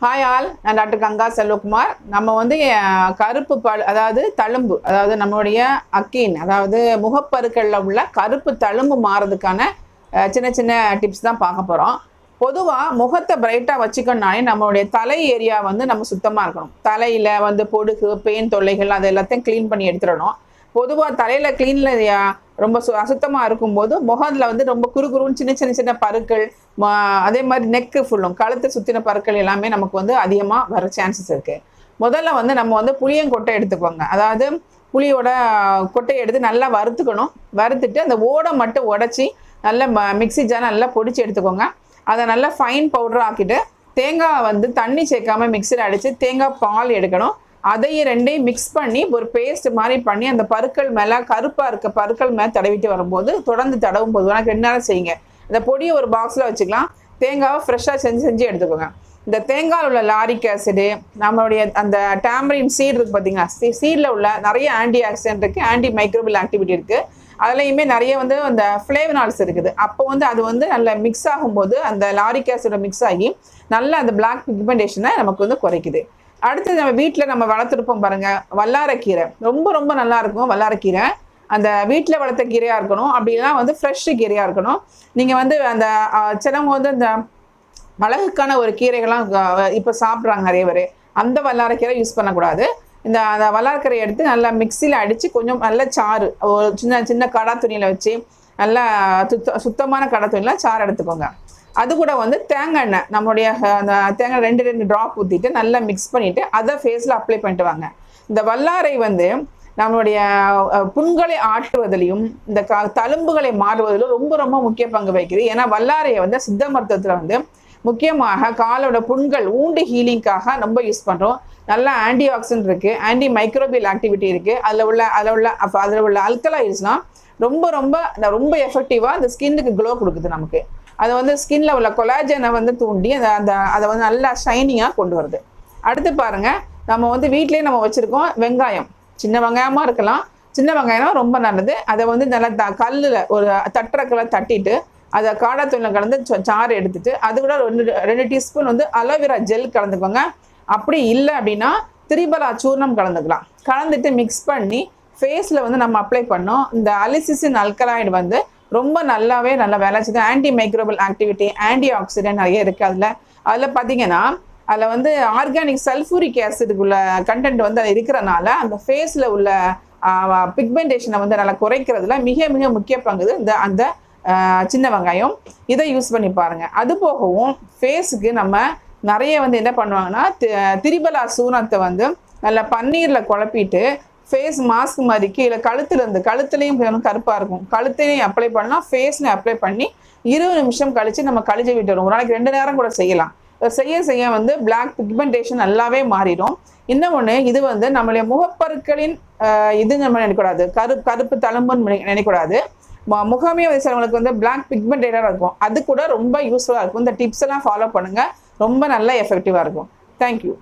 Hi all நான் doctor Ganga Selvakumar. நம்ம வந்து கருப்பு பல் அதாவது தழும்பு அதாவது நம்மளுடைய அக்கீன் அதாவது முகப்பருக்களில் உள்ள கருப்பு தழும்பு மாறதுக்கான சின்ன சின்ன டிப்ஸ் தான் பார்க்க போகிறோம் பொதுவாக முகத்தை பிரைட்டாக வச்சுக்கணுனாலே நம்மளுடைய தலை ஏரியா வந்து நம்ம சுத்தமாக இருக்கணும். தலையில் வந்து பொடுகு பெயின் தொல்லைகள் அது எல்லாத்தையும் க்ளீன் பண்ணி எடுத்துடணும். பொதுவாக தலையில் க்ளீனில் ரொம்ப சு அசுத்தமாக இருக்கும்போது முகத்தில் வந்து ரொம்ப குறுகுறுன்னு சின்ன சின்ன சின்ன பருக்கள் அதே மாதிரி நெக்கு ஃபுல்லும் கழுத்தை சுற்றின பருக்கள் எல்லாமே நமக்கு வந்து அதிகமாக வர சான்சஸ் இருக்குது முதல்ல வந்து நம்ம வந்து புளியங்கொட்டை எடுத்துக்கோங்க. அதாவது புளியோட கொட்டையை எடுத்து நல்லா வறுத்துக்கணும். வறுத்துட்டு அந்த ஓடை மட்டும் உடச்சி நல்லா ம மிக்ஸி ஜார் நல்லா பொடிச்சு எடுத்துக்கோங்க. அதை நல்லா ஃபைன் பவுடர் ஆக்கிட்டு தேங்காய் வந்து தண்ணி சேர்க்காம மிக்சியில் அடித்து தேங்காய் பால் எடுக்கணும். அதையும் ரெண்டையும் மிக்ஸ் பண்ணி ஒரு பேஸ்ட் மாதிரி பண்ணி அந்த பருக்கள் மேலே கருப்பாக இருக்க பருக்கள் மேலே தடவிட்டு வரும்போது தொடர்ந்து தடவும் போது எனக்கு ரெண்டு நேரம் செய்யுங்க. இந்த பொடியை ஒரு பாக்ஸில் வச்சுக்கலாம். தேங்காவை ஃப்ரெஷ்ஷாக செஞ்சு செஞ்சு எடுத்துக்கோங்க. இந்த தேங்காயில் உள்ள லாரிக் ஆசிடு நம்மளுடைய அந்த டேமரின் சீட் இருக்குது பார்த்தீங்கன்னா சீ சீடில் உள்ள நிறைய ஆன்டி ஆக்சிடென்ட் இருக்குது ஆன்டி மைக்ரோபியல் ஆக்டிவிட்டி இருக்குது அதுலேயுமே நிறைய வந்து அந்த ஃப்ளேவனால்ஸ் இருக்குது. அப்போ வந்து அது வந்து நல்ல மிக்ஸ் ஆகும்போது அந்த லாரிக் ஆசிடை மிக்ஸ் ஆகி நல்ல அந்த பிளாக் பிக்மெண்டேஷனை நமக்கு வந்து குறைக்குது. அடுத்தது நம்ம வீட்டில் நம்ம வளர்த்துருப்போம் பாருங்க வல்லாரக்கீரை. ரொம்ப ரொம்ப நல்லா இருக்கும் வல்லாரக்கீரை. அந்த வீட்டில் வளர்த்த கீரையாக இருக்கணும். அப்படின்னா வந்து ஃப்ரெஷ்ஷு கீரையாக இருக்கணும். நீங்கள் வந்து அந்த சிலவங்க வந்து இந்த மிளகுக்கான ஒரு கீரைகள்லாம் இப்போ சாப்பிட்றாங்க நிறைய பேர். அந்த வல்லாரக்கீரை யூஸ் பண்ணக்கூடாது. இந்த அந்த வல்லாரக்கீரை எடுத்து நல்லா மிக்சியில் அடித்து கொஞ்சம் நல்ல சாறு ஒரு சின்ன சின்ன கடா துணியில் வச்சு நல்லா சுத்த சுத்தமான கடா துணியில் சாறு எடுத்துக்கோங்க. அது கூட வந்து தேங்காய் எண்ணெய் நம்மளுடைய அந்த தேங்காய் ரெண்டு ரெண்டு ட்ராப் ஊற்றிட்டு நல்லா மிக்ஸ் பண்ணிவிட்டு அதை ஃபேஸில் அப்ளை பண்ணிட்டு வாங்க. இந்த வல்லாரை வந்து நம்மளுடைய புண்களை ஆற்றுவதிலையும் இந்த க தழும்புகளை மாறுவதிலும் ரொம்ப ரொம்ப முக்கிய பங்கு வகிக்குது. ஏன்னா வல்லாரையை வந்து சித்த மருத்துவத்தில் வந்து முக்கியமாக காலோட புண்கள் ஊண்டு ஹீலிங்காக ரொம்ப யூஸ் பண்ணுறோம் நல்ல ஆன்டி ஆக்சிடென்ட் இருக்குது ஆன்டி மைக்ரோபியல் ஆக்டிவிட்டி இருக்குது அதில் உள்ள அதில் உள்ள அப்போ அதில் உள்ள அல்கலாய்ஸ்லாம் ரொம்ப ரொம்ப ரொம்ப எஃபெக்டிவாக அந்த ஸ்கின்னுக்கு க்ளோ கொடுக்குது நமக்கு. அது வந்து ஸ்கின்ல உள்ள கொலாஜனை வந்து தூண்டி அந்த அந்த அதை வந்து நல்லா ஷைனிங்காக கொண்டு வருது. அடுத்து பாருங்க நம்ம வந்து வீட்டிலேயே நம்ம வச்சுருக்கோம் வெங்காயம். சின்ன வெங்காயமாக இருக்கலாம். சின்ன வெங்காயம் ரொம்ப நல்லது. அதை வந்து நல்லா த கல்லில் ஒரு தட்டுறக்கெல்லாம் தட்டிட்டு அதை காடாத்தூளில் கலந்து சாறு எடுத்துட்டு அது கூட ரெண்டு ரெண்டு டீஸ்பூன் வந்து அலோவேரா ஜெல் கலந்துக்கோங்க. அப்படி இல்லை அப்படின்னா திரிபலா சூர்ணம் கலந்துக்கலாம். கலந்துட்டு மிக்ஸ் பண்ணி ஃபேஸில் வந்து நம்ம அப்ளை பண்ணோம். இந்த அலிசிசின் அல்கலாய்டு வந்து ரொம்ப நல்லாவே நல்லா வேலை செய்யுது antimicrobial activity antioxidant நிறைய இருக்குது அதில். அதில் பார்த்தீங்கன்னா அதில் வந்து ஆர்கானிக் சல்ஃபூரிக் ஆசிடுக்குள்ள கண்டென்ட் வந்து அது இருக்கிறனால அந்த ஃபேஸில் உள்ள பிக்மெண்டேஷனை வந்து நல்லா குறைக்கிறதுல மிக மிக முக்கிய பங்குது இந்த அந்த சின்ன வெங்காயம். இதை யூஸ் பண்ணி பாருங்கள் அது போகவும் ஃபேஸுக்கு நம்ம நிறைய வந்து என்ன பண்ணுவாங்கன்னா தி- திரிபலா சூனத்தை வந்து நல்லா பன்னீரில் குழப்பிட்டு ஃபேஸ் மாஸ்க் மாதிரி கீழே கழுத்தில் இருந்து கழுத்துலையும் கருப்பாக இருக்கும். கழுத்துலையும் அப்ளை பண்ணலாம் ஃபேஸ்லையும் அப்ளை பண்ணி இருபது நிமிஷம் கழித்து நம்ம கழிச்சு விட்டுரும் ஒரு நாளைக்கு ரெண்டு நேரம் கூட செய்யலாம். செய்ய செய்ய வந்து பிளாக் பிக்மெண்டேஷன் நல்லாவே மாறிடும். இன்னொன்று இது வந்து நம்மளுடைய முகப்பருக்களின் இதுன்னு இது நம்ம நினைக்கக்கூடாது. கரு கருப்பு தழும்புன்னு நினை- நினைக்கக்கூடாது வயசானவங்களுக்கு வந்து பிளாக் பிக்மெண்டேட்டாக இருக்கும். அது கூட ரொம்ப யூஸ்ஃபுல்லாக இருக்கும். இந்த டிப்ஸ் எல்லாம் ஃபாலோ பண்ணுங்கள் ரொம்ப நல்ல எஃபெக்டிவாக இருக்கும். தேங்க்யூ